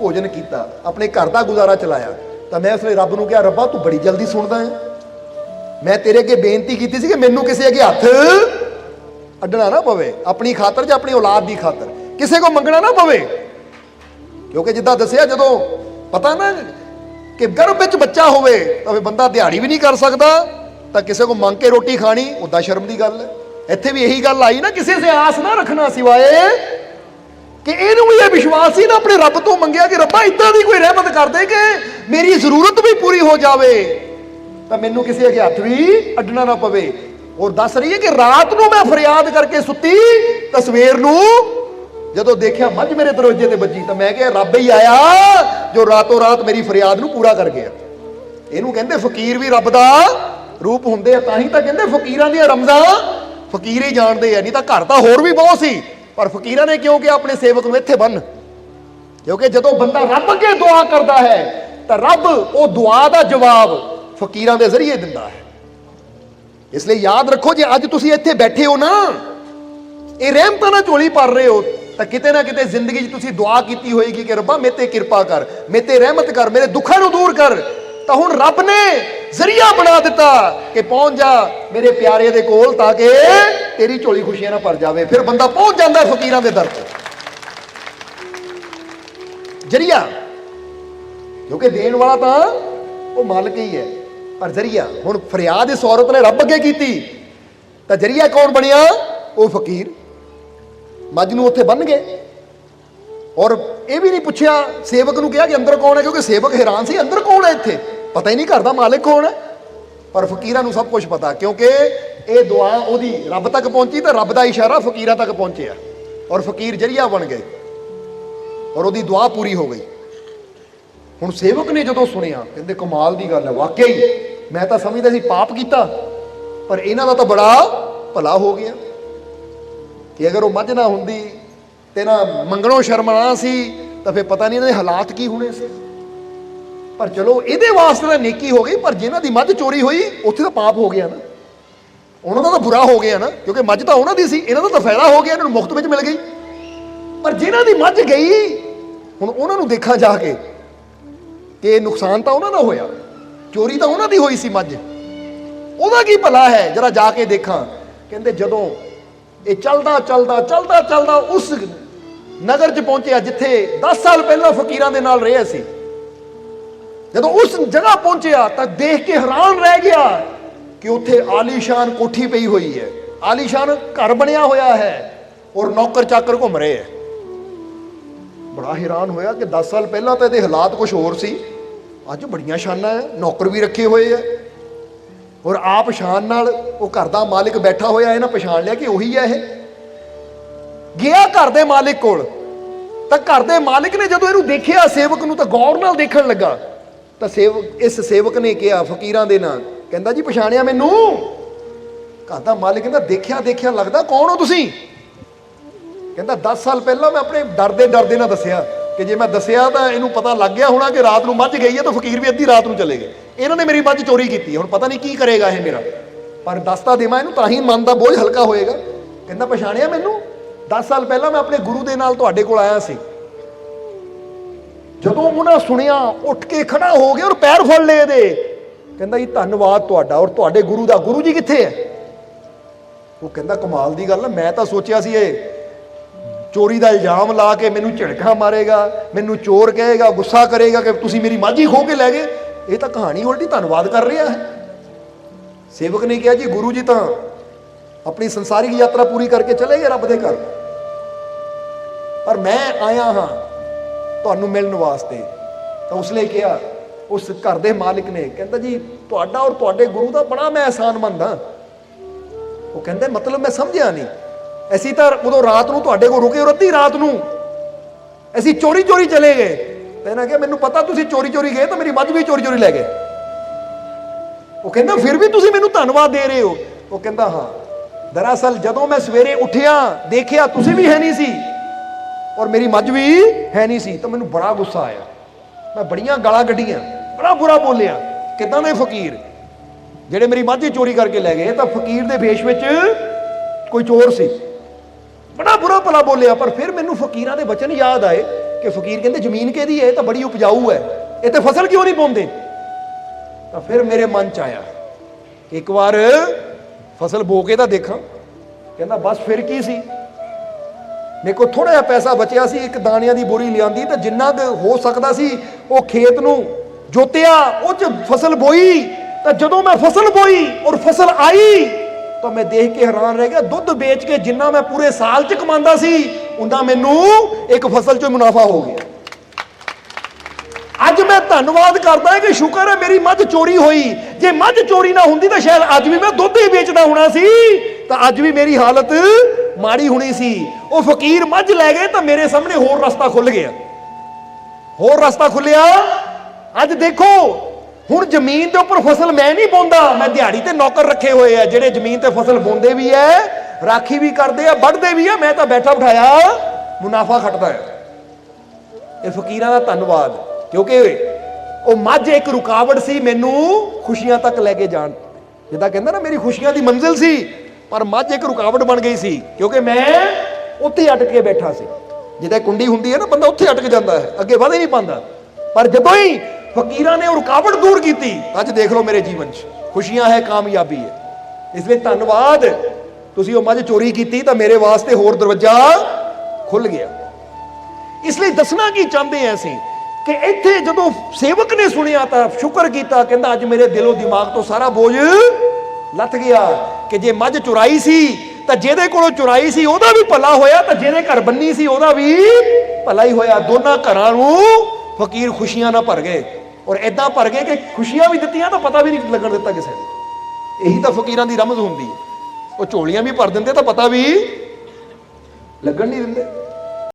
S1: ਭੋਜਨ ਕੀਤਾ, ਆਪਣੇ ਘਰ ਦਾ ਗੁਜ਼ਾਰਾ ਚਲਾਇਆ, ਤਾਂ ਮੈਂ ਉਸ ਲਈ ਰੱਬ ਨੂੰ ਕਿਹਾ, ਰੱਬਾ, ਤੂੰ ਬੜੀ ਜਲਦੀ ਸੁਣਦਾ ਹੈ। ਮੈਂ ਤੇਰੇ ਅੱਗੇ ਬੇਨਤੀ ਕੀਤੀ ਸੀ ਕਿ ਮੈਨੂੰ ਕਿਸੇ ਅੱਗੇ ਹੱਥ ਅੱਡਣਾ ਨਾ ਪਵੇ, ਆਪਣੀ ਖਾਤਰ ਜਾਂ ਆਪਣੀ ਔਲਾਦ ਦੀ ਖਾਤਰ। ਕਿਸੇ ਕੋ ਮੰਗਣਾ ਨਾ ਪਵੇ। ਕਿਉਂਕਿ ਜਿੱਦਾਂ ਦੱਸਿਆ, ਜਦੋਂ ਪਤਾ ਨਾ ਕਿ ਗਰਭ ਵਿੱਚ ਬੱਚਾ ਹੋਵੇ, ਤਾਂ ਫਿਰ ਬੰਦਾ ਦਿਹਾੜੀ ਵੀ ਨਹੀਂ ਕਰ ਸਕਦਾ। ਤਾਂ ਕਿਸੇ ਕੋ ਮੰਗ ਕੇ ਰੋਟੀ ਖਾਣੀ ਉਦਾਂ ਸ਼ਰਮ ਦੀ ਗੱਲ ਹੈ। ਇੱਥੇ ਵੀ ਇਹੀ ਗੱਲ ਆਈ ਨਾ, ਕਿਸੇ ਸੇ ਆਸ ਨਾ ਰੱਖਣਾ ਸਿਵਾਏ। ਕਿ ਇਹਨੂੰ ਵੀ ਇਹ ਵਿਸ਼ਵਾਸ ਸੀ ਨਾ ਆਪਣੇ ਰੱਬ ਤੋਂ ਮੰਗਿਆ ਕਿ ਰੱਬਾ ਇਦਾਂ ਦੀ ਕੋਈ ਰਹਿਮਤ ਕਰ ਦੇ ਕਿ ਮੇਰੀ ਜ਼ਰੂਰਤ ਵੀ ਪੂਰੀ ਹੋ ਜਾਵੇ? ਤਾਂ ਮੈਨੂੰ ਕਿਸੇ ਅੱਗੇ ਹੱਥ ਵੀ ਅੱਡਣਾ ਨਾ ਪਵੇ। ਔਰ ਦੱਸ ਰਹੀ ਹੈ ਕਿ ਰਾਤ ਨੂੰ ਮੈਂ ਫਰਿਆਦ ਕਰਕੇ ਸੁੱਤੀ ਤਾਂ ਸਵੇਰ ਨੂੰ ਜਦੋਂ ਦੇਖਿਆ ਮੱਝ ਮੇਰੇ ਦਰਵਾਜ਼ੇ ਤੇ ਵੱਜੀ, ਤਾਂ ਮੈਂ ਕਿਹਾ, ਰੱਬ ਹੀ ਆਇਆ ਜੋ ਰਾਤੋਂ ਰਾਤ ਮੇਰੀ ਫਰਿਆਦ ਨੂੰ ਪੂਰਾ ਕਰ ਗਿਆ। ਇਹਨੂੰ ਕਹਿੰਦੇ ਫਕੀਰ ਵੀ ਰੱਬ ਦਾ ਰੂਪ ਹੁੰਦੇ ਆ, ਤਾਂ ਹੀ ਤਾਂ ਕਹਿੰਦੇ ਫਕੀਰਾਂ ਦੀਆਂ ਰਮਜ਼ਾਂ ਫਕੀਰ ਹੀ ਜਾਣਦੇ ਆ, ਨਹੀਂ ਤਾਂ ਘਰ ਤਾਂ ਹੋਰ ਵੀ ਬਹੁਤ ਸੀ। ਪਰ ਫਕੀਰਾਂ ਨੇ ਕਿਉਂ ਕਿਹਾ ਆਪਣੇ ਸੇਵਕ ਨੂੰ ਇੱਥੇ ਬੰਨ? ਕਿਉਂਕਿ ਜਦੋਂ ਬੰਦਾ ਰੱਬ ਅੱਗੇ ਦੁਆ ਕਰਦਾ ਹੈ, ਤਾਂ ਰੱਬ ਉਹ ਦੁਆ ਦਾ ਜਵਾਬ ਫਕੀਰਾਂ ਦੇ ਜ਼ਰੀਏ ਦਿੰਦਾ ਹੈ। ਇਸ ਲਈ ਯਾਦ ਰੱਖੋ, ਜੇ ਅੱਜ ਤੁਸੀਂ ਇੱਥੇ ਬੈਠੇ ਹੋ ਨਾ, ਇਹ ਰਹਿਮਤਾਂ ਨਾਲ ਝੋਲੀ ਭਰ ਰਹੇ ਹੋ, ਤਾਂ ਕਿਤੇ ਨਾ ਕਿਤੇ ਜ਼ਿੰਦਗੀ 'ਚ ਤੁਸੀਂ ਦੁਆ ਕੀਤੀ ਹੋਏਗੀ ਕਿ ਰੱਬਾ ਮੇਰੇ ਤੇ ਕਿਰਪਾ ਕਰ ਮੇਰੇ ਤੇ ਰਹਿਮਤ ਕਰ, ਮੇਰੇ ਦੁੱਖਾਂ ਨੂੰ ਦੂਰ ਕਰ। ਤਾਂ ਹੁਣ ਰੱਬ ਨੇ ਜ਼ਰੀਆ ਬਣਾ ਦਿੱਤਾ ਕਿ ਪਹੁੰਚ ਜਾ ਮੇਰੇ ਪਿਆਰੇ ਦੇ ਕੋਲ ਤਾਂ ਕਿ ਤੇਰੀ ਝੋਲੀ ਖੁਸ਼ੀਆਂ ਨਾਲ ਭਰ ਜਾਵੇ, ਫਿਰ ਬੰਦਾ ਪਹੁੰਚ ਜਾਂਦਾ ਫਕੀਰਾਂ ਦੇ ਦਰ 'ਚ ਜ਼ਰੀਆ, ਕਿਉਂਕਿ ਦੇਣ ਵਾਲਾ ਤਾਂ ਉਹ ਮਾਲਕ ਹੀ ਹੈ। ਪਰ ਜ਼ਰੀਆ, ਹੁਣ ਫਰਿਆਦ ਇਸ ਔਰਤ ਨੇ ਰੱਬ ਅੱਗੇ ਕੀਤੀ। ਤਾਂ ਜ਼ਰੀਆ ਕੌਣ ਬਣਿਆ? ਉਹ ਫਕੀਰ। ਮੱਝ ਨੂੰ ਉੱਥੇ ਬੰਨ ਗਏ। ਔਰ ਇਹ ਵੀ ਨਹੀਂ ਪੁੱਛਿਆ, ਸੇਵਕ ਨੂੰ ਕਿਹਾ ਕਿ ਅੰਦਰ ਕੌਣ ਹੈ, ਕਿਉਂਕਿ ਸੇਵਕ ਹੈਰਾਨ ਸੀ, ਅੰਦਰ ਕੌਣ ਹੈ ਇੱਥੇ? ਪਤਾ ਹੀ ਨਹੀਂ ਘਰ ਦਾ ਮਾਲਕ ਕੌਣ ਹੈ। ਪਰ ਫਕੀਰਾਂ ਨੂੰ ਸਭ ਕੁਝ ਪਤਾ, ਕਿਉਂਕਿ ਇਹ ਦੁਆ ਉਹਦੀ ਰੱਬ ਤੱਕ ਪਹੁੰਚੀ ਤਾਂ ਰੱਬ ਦਾ ਇਸ਼ਾਰਾ ਫਕੀਰਾਂ ਤੱਕ ਪਹੁੰਚਿਆ। ਔਰ ਫਕੀਰ ਜਰੀਆ ਬਣ ਗਏ। ਔਰ ਉਹਦੀ ਦੁਆ ਪੂਰੀ ਹੋ ਗਈ। ਹੁਣ ਸੇਵਕ ਨੇ ਜਦੋਂ ਸੁਣਿਆ, ਕਹਿੰਦੇ ਕਮਾਲ ਦੀ ਗੱਲ ਹੈ, ਵਾਕਿਆ ਹੀ। ਮੈਂ ਤਾਂ ਸਮਝਦਾ ਸੀ ਪਾਪ ਕੀਤਾ, ਪਰ ਇਹਨਾਂ ਦਾ ਤਾਂ ਬੜਾ ਭਲਾ ਹੋ ਗਿਆ। ਕਿ ਅਗਰ ਉਹ ਮੱਝ ਨਾ ਹੁੰਦੀ ਤੇ ਨਾ ਮੰਗਣੋਂ ਸ਼ਰਮਣਾ ਸੀ, ਤਾਂ ਫਿਰ ਪਤਾ ਨਹੀਂ ਇਹਨਾਂ ਦੇ ਹਾਲਾਤ ਕੀ ਹੋਣੇ ਸੀ। ਪਰ ਚਲੋ, ਇਹਦੇ ਵਾਸਤੇ ਤਾਂ ਨੇਕੀ ਹੋ ਗਈ, ਪਰ ਜਿਨ੍ਹਾਂ ਦੀ ਮੱਝ ਚੋਰੀ ਹੋਈ, ਉੱਥੇ ਤਾਂ ਪਾਪ ਹੋ ਗਿਆ ਨਾ। ਉਹਨਾਂ ਦਾ ਤਾਂ ਬੁਰਾ ਹੋ ਗਿਆ ਨਾ, ਕਿਉਂਕਿ ਮੱਝ ਤਾਂ ਉਹਨਾਂ ਦੀ ਸੀ, ਇਹਨਾਂ ਦਾ ਤਾਂ ਫਾਇਦਾ ਹੋ ਗਿਆ, ਇਹਨਾਂ ਨੂੰ ਮੁਫਤ ਵਿੱਚ ਮਿਲ ਗਈ। ਪਰ ਜਿਨ੍ਹਾਂ ਦੀ ਮੱਝ ਗਈ, ਹੁਣ ਉਹਨਾਂ ਨੂੰ ਦੇਖਾਂ ਜਾ ਕੇ ਕਿ ਨੁਕਸਾਨ ਤਾਂ ਉਹਨਾਂ ਦਾ ਹੋਇਆ, ਚੋਰੀ ਤਾਂ ਉਹਨਾਂ ਦੀ ਹੋਈ ਸੀ ਮੱਝ। ਉਹਦਾ ਕੀ ਭਲਾ ਹੈ? ਜਰਾ ਜਾ ਕੇ ਦੇਖਾਂ। ਕਹਿੰਦੇ ਜਦੋਂ ਇਹ ਚੱਲਦਾ ਚੱਲਦਾ ਚੱਲਦਾ ਚੱਲਦਾ ਉਸ ਨਗਰ 'ਚ ਪਹੁੰਚਿਆ, ਜਿੱਥੇ 10 ਸਾਲ ਪਹਿਲਾਂ ਫਕੀਰਾਂ ਦੇ ਨਾਲ ਰਿਹਾ ਸੀ। ਜਦੋਂ ਉਸ ਜਗ੍ਹਾ ਪਹੁੰਚਿਆ, ਤਾਂ ਦੇਖ ਕੇ ਹੈਰਾਨ ਰਹਿ ਗਿਆ ਕਿ ਉੱਥੇ ਆਲੀਸ਼ਾਨ ਕੋਠੀ ਪਈ ਹੋਈ ਹੈ। ਆਲੀਸ਼ਾਨ ਘਰ ਬਣਿਆ ਹੋਇਆ ਹੈ ਔਰ ਨੌਕਰ ਚਾਕਰ ਘੁੰਮ ਰਹੇ ਹੈ। ਬੜਾ ਹੈਰਾਨ ਹੋਇਆ ਕਿ 10 ਸਾਲ ਪਹਿਲਾਂ ਤਾਂ ਇਹਦੇ ਹਾਲਾਤ ਕੁਝ ਹੋਰ ਸੀ। ਅੱਜ ਬੜੀਆਂ ਸ਼ਾਨਾਂ ਹੈ, ਨੌਕਰ ਵੀ ਰੱਖੇ ਹੋਏ ਹੈ। ਔਰ ਆਪ ਸ਼ਾਨ ਨਾਲ ਉਹ ਘਰ ਦਾ ਮਾਲਿਕ ਬੈਠਾ ਹੋਇਆ ਇਹਨਾਂ ਪਛਾਣ ਲਿਆ ਕਿ ਉਹੀ ਹੈ ਇਹ। ਗਿਆ ਘਰ ਦੇ ਮਾਲਿਕ ਕੋਲ। ਤਾਂ ਘਰ ਦੇ ਮਾਲਿਕ ਨੇ ਜਦੋਂ ਇਹਨੂੰ ਦੇਖਿਆ ਸੇਵਕ ਨੂੰ ਤਾਂ ਗੌਰ ਨਾਲ ਦੇਖਣ ਲੱਗਾ। ਤਾਂ ਸੇਵਕ, ਇਸ ਸੇਵਕ ਨੇ ਕਿਹਾ, ਫਕੀਰਾਂ ਦੇ ਨਾਲ ਕਹਿੰਦਾ ਜੀ ਪਛਾਣਿਆ ਮੈਨੂੰ? ਘਰ ਦਾ ਮਾਲਿਕ ਕਹਿੰਦਾ, ਦੇਖਿਆ ਦੇਖਿਆ, ਲੱਗਦਾ ਕੌਣ ਹੋ ਤੁਸੀਂ? ਕਹਿੰਦਾ 10 ਸਾਲ ਪਹਿਲਾਂ ਮੈਂ ਆਪਣੇ ਡਰਦੇ ਡਰਦੇ ਨਾਲ ਦੱਸਿਆ ਕਿ ਜੇ ਮੈਂ ਦੱਸਿਆ ਤਾਂ ਇਹਨੂੰ ਪਤਾ ਲੱਗ ਗਿਆ ਹੋਣਾ ਕਿ ਰਾਤ ਨੂੰ ਮੱਝ ਗਈ ਹੈ ਤਾਂ ਫਕੀਰ ਵੀ ਅੱਧੀ ਰਾਤ ਨੂੰ ਚਲੇ ਗਏ। ਇਹਨਾਂ ਨੇ ਮੇਰੀ ਮੱਝ ਚੋਰੀ ਕੀਤੀ ਹੁਣ ਪਤਾ ਨਹੀਂ ਕੀ ਕਰੇਗਾ ਇਹ ਮੇਰਾ। ਪਰ ਦੱਸਤਾ ਦੇਵਾਂ ਇਹਨੂੰ, ਤਾਂ ਹੀ ਮਨ ਦਾ ਬੋਝ ਹਲਕਾ ਹੋਏਗਾ। ਕਹਿੰਦਾ, ਪਛਾਣਿਆ ਮੈਨੂੰ? 10 ਸਾਲ ਪਹਿਲਾਂ ਮੈਂ ਆਪਣੇ ਗੁਰੂ ਦੇ ਨਾਲ ਤੁਹਾਡੇ ਕੋਲ ਆਇਆ ਸੀ। ਜਦੋਂ ਉਹਨਾਂ ਸੁਣਿਆ, ਉੱਠ ਕੇ ਖੜਾ ਹੋ ਗਿਆ ਔਰ ਪੈਰ ਫੜ ਲਏ ਇਹਦੇ। ਕਹਿੰਦਾ ਜੀ, ਧੰਨਵਾਦ ਤੁਹਾਡਾ ਔਰ ਤੁਹਾਡੇ ਗੁਰੂ ਦਾ। ਗੁਰੂ ਜੀ ਕਿੱਥੇ ਹੈ? ਉਹ ਕਹਿੰਦਾ, ਕਮਾਲ ਦੀ ਗੱਲ ਮੈਂ ਤਾਂ ਸੋਚਿਆ ਸੀ ਇਹ ਚੋਰੀ ਦਾ ਇਲਜ਼ਾਮ ਲਾ ਕੇ ਮੈਨੂੰ ਝਿੜਕਾਂ ਮਾਰੇਗਾ, ਮੈਨੂੰ ਚੋਰ ਕਹੇਗਾ, ਗੁੱਸਾ ਕਰੇਗਾ ਕਿ ਤੁਸੀਂ ਮੇਰੀ ਮਾਝੀ ਖੋ ਕੇ ਲੈ ਗਏ। ਇਹ ਤਾਂ ਕਹਾਣੀ ਉਲਟੀ ਧੰਨਵਾਦ ਕਰ ਰਿਹਾ ਹੈ। ਸੇਵਕ ਨੇ ਕਿਹਾ, ਜੀ, ਗੁਰੂ ਜੀ ਤਾਂ ਆਪਣੀ ਸੰਸਾਰਿਕ ਯਾਤਰਾ ਪੂਰੀ ਕਰਕੇ ਚਲੇ ਗਏ ਰੱਬ ਦੇ ਘਰ। ਪਰ ਮੈਂ ਆਇਆ ਹਾਂ ਤੁਹਾਨੂੰ ਮਿਲਣ ਵਾਸਤੇ। ਤਾਂ ਉਸਨੇ ਕਿਹਾ ਉਸ ਘਰ ਦੇ ਮਾਲਕ ਨੇ ਕਹਿੰਦਾ ਜੀ, ਤੁਹਾਡਾ ਔਰ ਤੁਹਾਡੇ ਗੁਰੂ ਦਾ ਬੜਾ ਮੈਂ ਅਹਿਸਾਨ ਮੰਨਦਾ। ਉਹ ਕਹਿੰਦੇ, ਮਤਲਬ ਮੈਂ ਸਮਝਿਆ ਨਹੀਂ। ਅਸੀਂ ਤਾਂ ਉਦੋਂ ਰਾਤ ਨੂੰ ਤੁਹਾਡੇ ਕੋਲ ਰੁਕੇ, ਰੱਤੀ ਰਾਤ ਨੂੰ। ਅਸੀਂ ਚੋਰੀ ਚੋਰੀ ਚਲੇ ਗਏ। ਤੇ ਇਹਨਾਂ ਕਿਹਾ, ਮੈਨੂੰ ਪਤਾ ਤੁਸੀਂ ਚੋਰੀ ਚੋਰੀ ਗਏ ਤਾਂ ਮੇਰੀ ਮੱਝ ਵੀ ਚੋਰੀ ਚੋਰੀ ਲੈ ਗਏ। ਉਹ ਕਹਿੰਦਾ, ਫਿਰ ਵੀ ਤੁਸੀਂ ਮੈਨੂੰ ਧੰਨਵਾਦ ਦੇ ਰਹੇ ਹੋ। ਉਹ ਕਹਿੰਦਾ, ਹਾਂ। ਦਰਅਸਲ ਜਦੋਂ ਮੈਂ ਸਵੇਰੇ ਉੱਠਿਆ, ਦੇਖਿਆ ਤੁਸੀਂ ਵੀ ਹੈ ਨਹੀਂ ਸੀ ਔਰ ਮੇਰੀ ਮੱਝ ਵੀ ਹੈ ਨਹੀਂ ਸੀ ਤਾਂ ਮੈਨੂੰ ਬੜਾ ਗੁੱਸਾ ਆਇਆ। ਮੈਂ ਬੜੀਆਂ ਗਾਲਾਂ ਕੱਢੀਆਂ। ਬੜਾ ਬੁਰਾ ਬੋਲਿਆ। ਕਿਦਾਂ ਦੇ ਫਕੀਰ? ਜਿਹੜੇ ਮੇਰੀ ਮਾਝੀ ਚੋਰੀ ਕਰਕੇ ਲੈ ਗਏ ਤਾਂ ਫਕੀਰ ਦੇ ਵੇਸ਼ ਵਿੱਚ ਕੋਈ ਚੋਰ ਸੀ। ਬੜਾ ਬੁਰਾ ਭਲਾ ਬੋਲਿਆ, ਪਰ ਫਿਰ ਮੈਨੂੰ ਫਕੀਰਾਂ ਦੇ ਬਚਨ ਯਾਦ ਆਏ ਕਿ ਫਕੀਰ ਕਹਿੰਦੇ, ਜ਼ਮੀਨ ਕਿਹਦੀ ਹੈ? ਇਹ ਤਾਂ ਬੜੀ ਉਪਜਾਊ ਹੈ। ਇਹ ਤੇ ਫਸਲ ਕਿਉਂ ਨਹੀਂ ਪਾਉਂਦੇ? ਤਾਂ ਫਿਰ ਮੇਰੇ ਮਨ ਚ ਆਇਆ ਕਿ ਇੱਕ ਵਾਰ ਫਸਲ ਬੋ ਕੇ ਤਾਂ ਦੇਖਾਂ। ਕਹਿੰਦਾ, ਬਸ ਫਿਰ ਕੀ ਸੀ? ਮੇਰੇ ਕੋਲ ਥੋੜਾ ਜਿਹਾ ਪੈਸਾ ਬਚਿਆ ਸੀ, ਇੱਕ ਦਾਣਿਆਂ ਦੀ ਬੋਰੀ ਲਿਆਂਦੀ, ਤਾਂ ਜਿੰਨਾ ਕੁ ਹੋ ਸਕਦਾ ਸੀ, ਉਹ ਖੇਤ ਨੂੰ ਜੋਤਿਆ, ਉਹ ਚ ਫਸਲ ਬੋਈ, ਤਾਂ ਜਦੋਂ ਮੈਂ ਫਸਲ ਬੋਈ ਔਰ ਫਸਲ ਆਈ, ਤਾਂ ਮੈਂ ਦੇਖ ਕੇ ਹੈਰਾਨ ਰਹਿ ਗਿਆ। ਦੁੱਧ ਵੇਚ ਕੇ ਜਿੰਨਾ ਮੈਂ ਪੂਰੇ ਸਾਲ ਚ ਕਮਾਉਂਦਾ ਸੀ ਉਹਨਾਂ ਮੈਨੂੰ ਇੱਕ ਫਸਲ ਚੋਂ ਮੁਨਾਫਾ ਹੋ ਗਿਆ। ਅੱਜ ਮੈਂ ਧੰਨਵਾਦ ਕਰਦਾ ਕਿ ਸ਼ੁਕਰ ਹੈ ਮੇਰੀ ਮੱਝ ਚੋਰੀ ਹੋਈ। ਜੇ ਮੱਝ ਚੋਰੀ ਨਾ ਹੁੰਦੀ ਤਾਂ ਸ਼ਾਇਦ ਅੱਜ ਵੀ ਮੈਂ ਦੁੱਧ ਹੀ ਵੇਚਦਾ ਹੋਣਾ ਸੀ। ਤਾਂ ਅੱਜ ਵੀ ਮੇਰੀ ਹਾਲਤ ਮਾੜੀ ਹੋਣੀ ਸੀ। ਉਹ ਫਕੀਰ ਮੱਝ ਲੈ ਗਏ ਤਾਂ ਮੇਰੇ ਸਾਹਮਣੇ ਹੋਰ ਰਸਤਾ ਖੁੱਲ ਗਿਆ। ਹੋਰ ਰਸਤਾ ਖੁੱਲਿਆ ਅੱਜ ਦੇਖੋ, ਹੁਣ ਜ਼ਮੀਨ ਦੇ ਉੱਪਰ ਫਸਲ ਮੈਂ ਨਹੀਂ ਬੋਂਦਾ। ਮੈਂ ਦਿਹਾੜੀ ਤੇ ਨੌਕਰ ਰੱਖੇ ਹੋਏ ਆ, ਜਿਹੜੇ ਜ਼ਮੀਨ ਤੇ ਫਸਲ ਬੋਂਦੇ ਵੀ ਐ, ਰਾਖੀ ਵੀ ਕਰਦੇ ਆ, ਵੱਢਦੇ ਵੀ ਆ, ਮੈਂ ਤਾਂ ਬੈਠਾ ਬਿਠਾਇਆ, ਮੁਨਾਫਾ ਖੱਟਦਾ ਹੈ ਇਹ ਫਕੀਰਾਂ ਦਾ ਧੰਨਵਾਦ, ਕਿਉਂਕਿ ਉਹ ਮੱਝ ਇੱਕ ਰੁਕਾਵਟ ਸੀ, ਮੈਨੂੰ ਖੁਸ਼ੀਆਂ ਤੱਕ ਲੈ ਕੇ ਜਾਣ। ਜਿੱਦਾਂ ਕਹਿੰਦਾ ਨਾ, ਮੇਰੀ ਖੁਸ਼ੀਆਂ ਦੀ ਮੰਜ਼ਿਲ ਸੀ, ਪਰ ਮੱਝ ਇੱਕ ਰੁਕਾਵਟ ਬਣ ਗਈ ਸੀ, ਕਿਉਂਕਿ ਮੈਂ ਉੱਥੇ ਅਟਕ ਕੇ ਬੈਠਾ ਸੀ। ਜਿੱਦਾਂ ਕੁੰਡੀ ਹੁੰਦੀ ਹੈ ਨਾ, ਬੰਦਾ ਉੱਥੇ ਅਟਕ ਜਾਂਦਾ ਹੈ, ਅੱਗੇ ਵਧ ਨਹੀਂ ਪਾਉਂਦਾ। ਪਰ ਜਦੋਂ ਹੀ ਫਕੀਰਾਂ ਨੇ ਉਹ ਰੁਕਾਵਟ ਦੂਰ ਕੀਤੀ। ਅੱਜ ਦੇਖ ਲਓ ਮੇਰੇ ਜੀਵਨ 'ਚ, ਖੁਸ਼ੀਆਂ ਹੈ, ਕਾਮਯਾਬੀ ਹੈ। ਇਸ ਲਈ ਧੰਨਵਾਦ। ਤੁਸੀਂ ਉਹ ਮੱਝ ਚੋਰੀ ਕੀਤੀ ਤਾਂ ਮੇਰੇ ਵਾਸਤੇ ਹੋਰ ਦਰਵਾਜ਼ਾ ਖੁੱਲ ਗਿਆ। ਇਸ ਲਈ ਦੱਸਣਾ ਕੀ ਚਾਹੁੰਦੇ ਆ ਅਸੀਂ ਕਿ ਇੱਥੇ ਜਦੋਂ ਸੇਵਕ ਨੇ ਸੁਣਿਆ ਤਾਂ ਸ਼ੁਕਰ ਕੀਤਾ, ਕਹਿੰਦਾ ਅੱਜ ਮੇਰੇ ਦਿਲੋਂ ਦਿਮਾਗ ਤੋਂ ਸਾਰਾ ਬੋਝ ਲੱਥ ਗਿਆ ਕਿ ਜੇ ਮੱਝ ਚੁਰਾਈ ਸੀ ਤਾਂ ਜਿਹਦੇ ਕੋਲੋਂ ਚੁਰਾਈ ਸੀ ਉਹਦਾ ਵੀ ਭਲਾ ਹੋਇਆ, ਤਾਂ ਜਿਹਦੇ ਘਰ ਬੰਨੀ ਸੀ ਉਹਦਾ ਵੀ ਭਲਾ ਹੀ ਹੋਇਆ। ਦੋਨਾਂ ਘਰਾਂ ਨੂੰ ਫਕੀਰ ਖੁਸ਼ੀਆਂ ਨਾਲ ਭਰ ਗਏ। ਔਰ ਐਦਾਂ ਭਰ ਗਏ ਕਿ ਖੁਸ਼ੀਆਂ ਵੀ ਦਿੱਤੀਆਂ ਤਾਂ ਪਤਾ ਵੀ ਨਹੀਂ ਲੱਗਣ ਦਿੱਤਾ ਕਿਸੇ ਨੇ। ਇਹੀ ਤਾਂ ਫਕੀਰਾਂ ਦੀ ਰਮਜ਼ ਹੁੰਦੀ ਹੈ। ਉਹ ਝੋਲੀਆਂ ਵੀ ਭਰ ਦਿੰਦੇ ਤਾਂ ਪਤਾ ਵੀ ਲੱਗਣ ਨਹੀਂ ਦਿੰਦੇ।